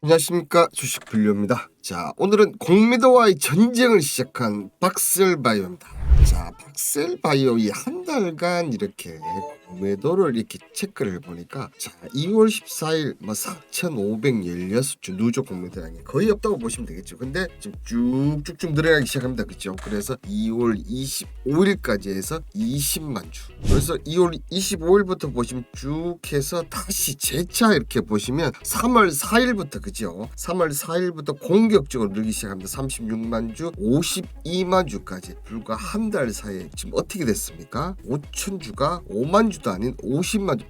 안녕하십니까 주식 분류입니다. 자 오늘은 공매도와의 전쟁을 시작한 박셀바이오입니다. 자 박셀바이오 이 한 달간 이렇게 공 매도를 이렇게 체크를 해보니까 자 2월 14일 뭐 4,516주 누적 공매도량이 거의 없다고 보시면 되겠죠. 근데 지금 쭉쭉쭉 늘어나기 시작합니다. 그죠? 그래서 2월 25일까지 해서 20만 주. 그래서 2월 25일부터 보시면 쭉 해서 다시 재차 이렇게 보시면 3월 4일부터 그죠? 3월 4일부터 공격적으로 늘기 시작합니다. 36만 주, 52만 주까지 불과 한 달 사이에 지금 어떻게 됐습니까? 5천 주가 5만 주도 아닌 50만 주,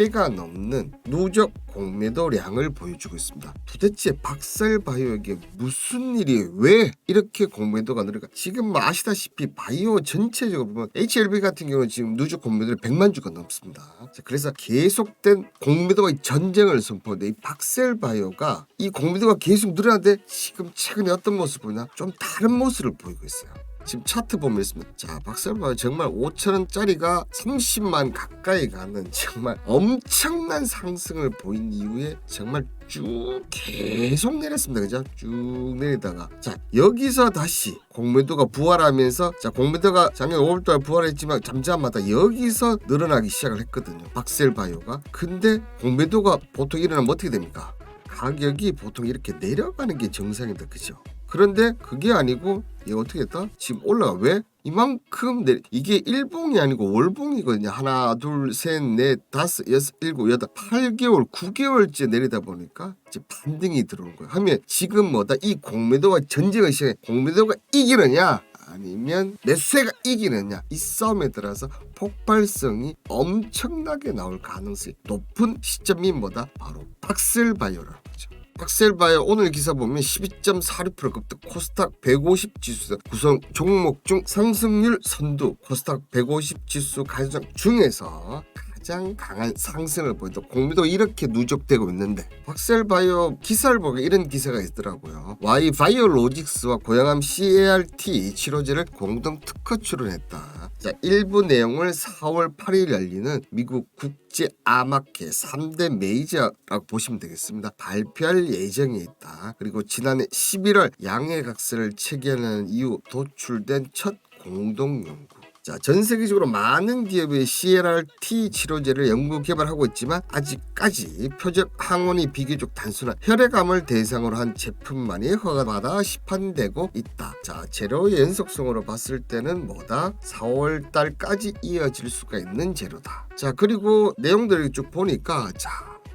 100배가 넘는 누적 공매도량을 보여주고 있습니다. 도대체 박살바이오에게 무슨 일이 왜 이렇게 공매도가 늘어가? 지금 뭐 아시다시피 바이오 전체적으로 보면 HLB 같은 경우는 지금 누적 공매도를 100만 주가 넘습니다. 자, 그래서 계속된 공매도의 전쟁을 선포하는데 이 박셀바이오가 이 공매도가 계속 늘어나는데 지금 최근에 어떤 모습을 보이나 좀 다른 모습을 보이고 있어요. 지금 차트 보면 있습니다. 자, 박셀바이오 정말 5천 원짜리가 30만 가까이 가는 정말 엄청난 상승을 보인 이후에 정말 쭉 계속 내렸습니다. 그죠? 쭉 내리다가 자 여기서 다시 공매도가 부활하면서 자 공매도가 작년 5월달 부활했지만 잠잠하다 여기서 늘어나기 시작을 했거든요. 박셀바이오가 근데 공매도가 보통 일어나면 어떻게 됩니까? 가격이 보통 이렇게 내려가는 게 정상이다. 그죠? 그런데 그게 아니고 이거 어떻게 했다? 지금 올라가 왜? 이만큼 내 이게 일봉이 아니고 월봉이거든요. 하나, 둘, 셋, 넷, 다섯, 여섯, 일곱, 여덟, 8개월, 9개월째 내리다 보니까 이제 반등이 들어온 거예요. 하면 지금 뭐다? 이 공매도와 전쟁을 시작해 공매도가 이기느냐? 아니면 매수세가 이기느냐 이 싸움에 따라서 폭발성이 엄청나게 나올 가능성이 높은 시점이 뭐다 바로 박셀바이오라는 거죠. 박셀바이오 오늘 기사 보면 12.46% 급등 코스닥 150 지수 구성 종목 중 상승률 선두 코스닥 150 지수 가장 중에서 가장 강한 상승을 보이던 공매도 이렇게 누적되고 있는데 박셀바이오 기사를 보면 이런 기사가 있더라고요. Y 바이오로직스와 고양암 CART 치료제를 공동 특허 출원했다. 자, 일부 내용을 4월 8일 열리는 미국 국제 암학회 3대 메이저라고 보시면 되겠습니다. 발표할 예정이 있다. 그리고 지난해 11월 양해각서를 체결하는 이후 도출된 첫 공동 연구. 자, 전 세계적으로 많은 기업이 CLRT 치료제를 연구 개발하고 있지만 아직까지 표적 항원이 비교적 단순한 혈액암을 대상으로 한 제품만이 허가받아 시판되고 있다. 자, 재료의 연속성으로 봤을 때는 뭐다? 4월 달까지 이어질 수가 있는 재료다. 자, 그리고 내용들을 쭉 보니까 자,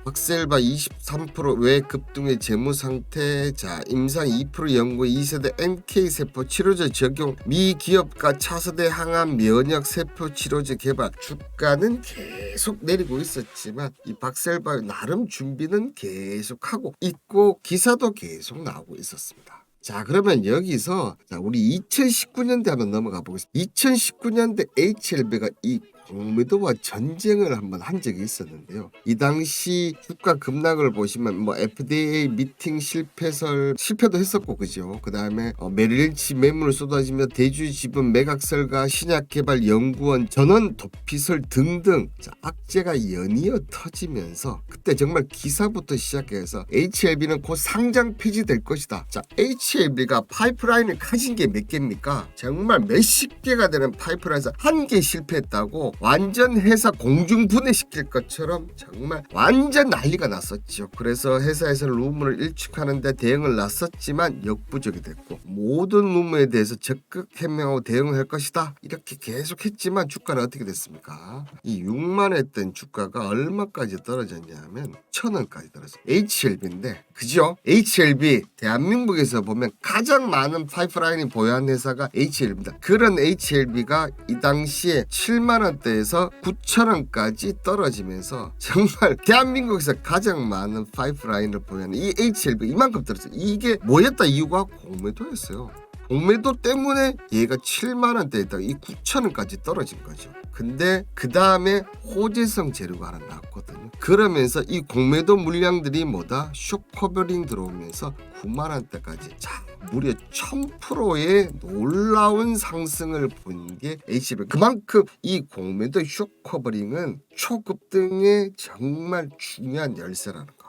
박셀바 23%외 급등의 재무 상태, 자 임상 2% 연구 2세대 NK 세포 치료제 적용, 미 기업과 차세대 항암 면역 세포 치료제 개발, 주가는 계속 내리고 있었지만 이 박셀바 나름 준비는 계속 하고 있고 기사도 계속 나오고 있었습니다. 자 그러면 여기서 자, 우리 2019년대 한번 넘어가 보겠습니다. 2019년대 HLB가 이 공매도와 전쟁을 한번 한 적이 있었는데요. 이 당시 주가 급락을 보시면 뭐 FDA 미팅 실패설 실패도 했었고 그죠. 그 다음에 어, 메릴린치 매물 쏟아지며 대주 지분 매각설과 신약 개발 연구원 전원 도피설 등등 자, 악재가 연이어 터지면서 그때 정말 기사부터 시작해서 HLB는 곧 상장 폐지될 것이다. 자 HLB가 파이프라인을 가진 게 몇 개입니까? 정말 몇십 개가 되는 파이프라인에서 한 개 실패했다고 완전 회사 공중 분해 시킬 것처럼 정말 완전 난리가 났었죠. 그래서 회사에서 루머를 일축하는데 대응을 났었지만 역부족이 됐고 모든 루머에 대해서 적극 해명하고 대응을 할 것이다. 이렇게 계속했지만 주가는 어떻게 됐습니까? 이 6만 했던 주가가 얼마까지 떨어졌냐면 천 원까지 떨어졌어요. HLB인데 그죠? HLB 대한민국에서 보면 가장 많은 파이프라인이 보유한 회사가 HLB입니다. 그런 HLB가 이 당시에 7만 원 대에서 9천 원까지 떨어지면서 정말 대한민국에서 가장 많은 파이프라인을 보유한 이 HLB 이만큼 떨어졌어요. 이게 뭐였다 이유가 공매도였어요. 공매도 때문에 얘가 7만 원대에 있다가 이 9천 원까지 떨어진 거죠. 근데 그 다음에 호재성 재료가 하나 나왔거든요. 그러면서 이 공매도 물량들이 뭐다? 쇼커버링 들어오면서 9만 원대까지 자 무려 1000%의 놀라운 상승을 본게 HB. 그만큼 이 공매도 쇼커버링은 초급 등의 정말 중요한 열쇠라는 거.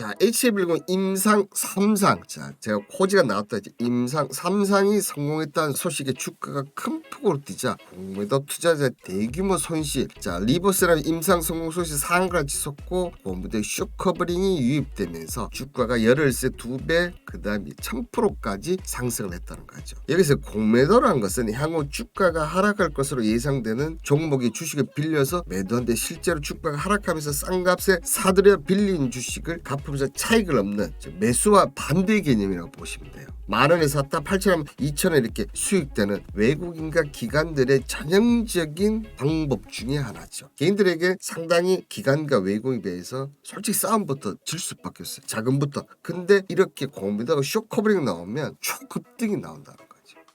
자, H110 임상 3상. 자, 제가 호지가 나왔다 이제 임상 3상이 성공했다는 소식에 주가가 큰 폭으로 뛰자 공매도 투자자 대규모 손실. 자, 리버스라는 임상 성공 소식 상한가를 치솟고 공매도 쇼커버링이 유입되면서 주가가 열흘새 두 배, 그다음에 1000%까지 상승을 했다는 거죠. 여기서 공매도라는 것은 향후 주가가 하락할 것으로 예상되는 종목의 주식을 빌려서 매도한데 실제로 주가가 하락하면서 싼 값에 사들여 빌린 주식을 갚 으면서 차익을 저 매수와 반대 개념이라고 보시면 돼요. 만 원에 샀다 8천 원, 2천 원 이렇게 수익되는 외국인과 기관들의 전형적인 방법 중에 하나죠. 개인들에게 상당히 기관과 외국인에 비해서 솔직히 싸움부터 질 수밖에 없어요. 자금부터. 근데 이렇게 공매도가 쇼커버링 나오면 초급등이 나온다는 거죠.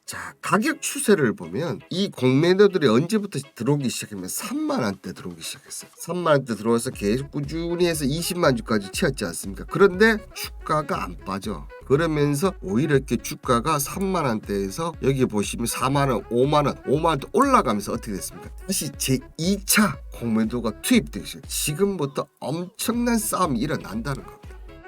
자 가격 추세를 보면 이 공매도들이 언제부터 들어오기 시작하면 3만 원대 들어오기 시작했어요. 3만 원대 들어와서 계속 꾸준히 해서 20만 주까지 치었지 않습니까? 그런데 주가가 안 빠져. 그러면서 오히려 이렇게 주가가 3만 원대에서 여기 보시면 4만 원, 5만 원, 5만 원대 올라가면서 어떻게 됐습니까? 다시 제 2차 공매도가 투입되기 시작. 지금부터 엄청난 싸움이 일어난다는 겁니다.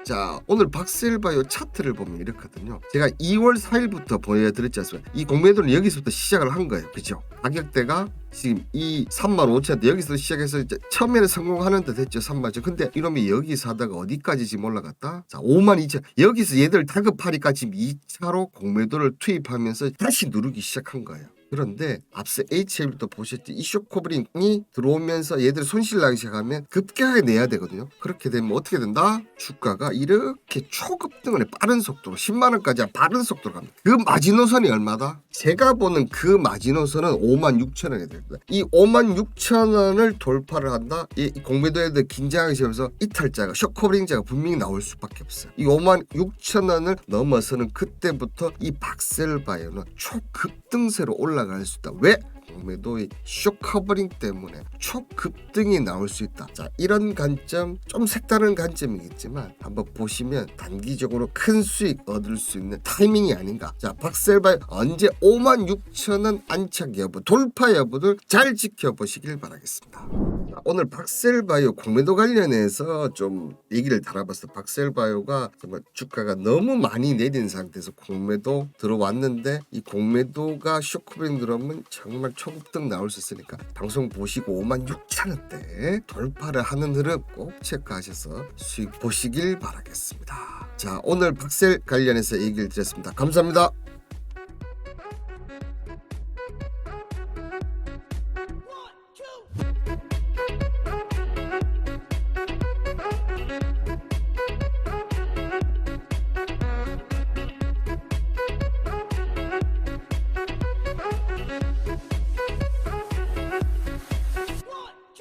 자 오늘 박셀바이오 차트를 보면 이렇거든요. 제가 2월 4일부터 보여드렸지 않습니까? 이 공매도는 여기서부터 시작을 한 거예요. 그죠? 가격대가 지금 이 3만 5천 대 여기서 시작해서 이제 처음에는 성공하는 데 됐죠 3만 천. 근데 이놈이 여기 사다가 어디까지 지금 올라갔다? 자 5만 2천. 여기서 얘들 다급하니까 지금 2차로 공매도를 투입하면서 다시 누르기 시작한 거예요 그런데 앞서 HL도 보셨지 이 쇼커브링이 들어오면서 얘들 손실 나기 시작하면 급격하게 내야 되거든요. 그렇게 되면 어떻게 된다? 주가가 이렇게 초급등을 해, 빠른 속도로 10만 원까지 빠른 속도로 갑니다. 그 마지노선이 얼마다? 제가 보는 그 마지노선은 5만 6천 원이 됩니다. 이 5만 6천 원을 돌파를 한다. 이 공매도에도 긴장하기 시작해서 이탈자가 쇼커브링자가 분명히 나올 수밖에 없어요. 이 5만 6천 원을 넘어서는 그때부터 이 박셀바이오는 초급등세로 올라 갈 수 있다. 왜? 공매도의 쇼커버링 때문에 초급등이 나올 수 있다. 자, 이런 관점 좀 색다른 관점이겠지만 한번 보시면 단기적으로 큰 수익 얻을 수 있는 타이밍이 아닌가. 자, 박셀바이 언제 5만 6천 원 안착 여부, 돌파 여부를 잘 지켜보시길 바라겠습니다. 자, 오늘 박셀바이오 공매도 관련해서 좀 얘기를 달아봤어. 박셀바이오가 정말 주가가 너무 많이 내린 상태에서 공매도 들어왔는데 이 공매도가 들어오면 정말 초급등 나올 수 있으니까 방송 보시고 5만 6천 원대 돌파를 하는 흐름 꼭 체크하셔서 수익 보시길 바라겠습니다. 자 오늘 박셀 관련해서 얘기를 드렸습니다. 감사합니다.